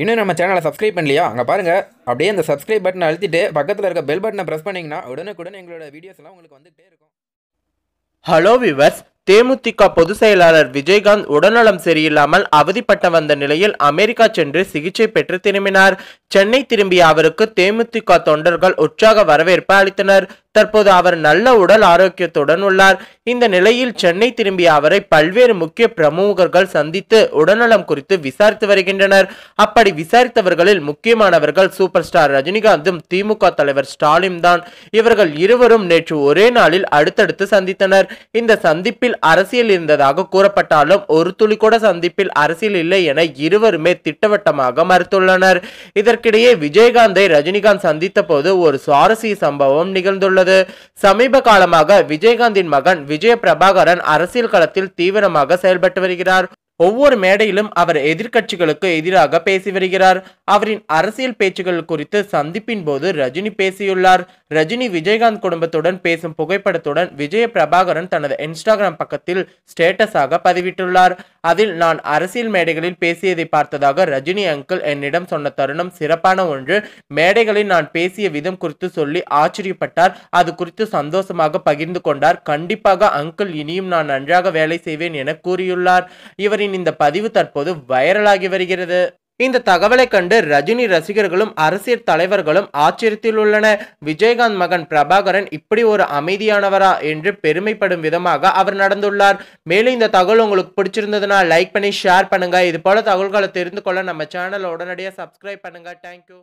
இன்னும் நம்ம சேனலை சப்ஸ்கிரைப் பண்ணலையா? அங்கே பாருங்கள் அப்படியே அந்த சப்ஸ்கிரைப் பட்டனை அழுத்திட்டு பக்கத்தில் இருக்க பெல் பட்டனை ப்ரெஸ் பண்ணிங்கன்னா உடனுக்குடன் எங்களோட வீடியோஸ்லாம் உங்களுக்கு வந்துகிட்டே இருக்கும். ஹலோ விவர்ஸ் தேமுதிக பொதுச் செயலாளர் விஜயகாந்த் உடல்நலம் சரியில்லாமல் அவதிப்பட்ட வந்த நிலையில் அமெரிக்கா சென்று சிகிச்சை பெற்று திரும்பினார். சென்னை திரும்பிய அவருக்கு தேமுதிக தொண்டர்கள் உற்சாக வரவேற்பு அளித்தனர். தற்போது அவர் நல்ல உடல் ஆரோக்கியத்துடன் உள்ளார். இந்த நிலையில் சென்னை திரும்பிய அவரை பல்வேறு முக்கிய பிரமுகர்கள் சந்தித்து உடல்நலம் குறித்து விசாரித்து வருகின்றனர். அப்படி விசாரித்தவர்களில் முக்கியமானவர்கள் சூப்பர் ஸ்டார் ரஜினிகாந்தும் திமுக தலைவர் ஸ்டாலின் தான். இவர்கள் இருவரும் நேற்று ஒரே நாளில் அடுத்தடுத்து சந்தித்தனர். இந்த சந்திப்பில் அரசியல் இருந்ததாக கூறப்பட்டாலும் ஒரு துளி கூட சந்திப்பில் அரசியல் இல்லை என இருவருமே திட்டவட்டமாக மறுத்துள்ளனர். இதற்கிடையே விஜயகாந்தை ரஜினிகாந்த் சந்தித்த போது ஒரு சுவாரஸ்ய சம்பவம் நிகழ்ந்துள்ளது. சமீப காலமாக விஜயகாந்தின் மகன் விஜய பிரபாகரன் அரசியல் களத்தில் தீவிரமாக செயல்பட்டு வருகிறார். ஒவ்வொரு மேடையிலும் அவர் எதிர்க்கட்சிகளுக்கு எதிராக பேசி வருகிறார். அவரின் அரசியல் பேச்சுகள் குறித்து சந்திப்பின் போது ரஜினி பேசியுள்ளார். ரஜினி விஜயகாந்த் குடும்பத்துடன் பேசும் புகைப்படத்துடன் விஜய பிரபாகரன் தனது இன்ஸ்டாகிராம் பக்கத்தில் ஸ்டேட்டஸாக பதிவிட்டுள்ளார். அதில் நான் அரசியல் மேடைகளில் பேசியதை பார்த்ததாக ரஜினி அங்கிள் என்னிடம் சொன்ன தருணம் சிறப்பான ஒன்று. மேடைகளில் நான் பேசிய விதம் குறித்து சொல்லி ஆச்சரியப்பட்டார். அது குறித்து சந்தோஷமாக பகிர்ந்து கொண்டார். கண்டிப்பாக அங்கிள் இனியும் நான் நன்றாக வேலை செய்வேன் என கூறியுள்ளார். இவரின் இந்த பதிவு தற்போது வைரலாகி வருகிறது. இந்த தகவலை கண்டு ரஜினி ரசிகர்களும் அரசியல் தலைவர்களும் ஆச்சரியத்தில் உள்ளன விஜயகாந்த் மகன் பிரபாகரன் இப்படி ஒரு அமைதியானவரா என்று பெருமைப்படும் விதமாக அவர் நடந்துள்ளார். மேலும் இந்த தகவல் உங்களுக்கு பிடிச்சிருந்ததுன்னா லைக் பண்ணி ஷேர் பண்ணுங்க. இது போல தகவல்களை தெரிந்து கொள்ள நம்ம சேனலை உடனடியாக சப்ஸ்கிரைப் பண்ணுங்க. தேங்க்யூ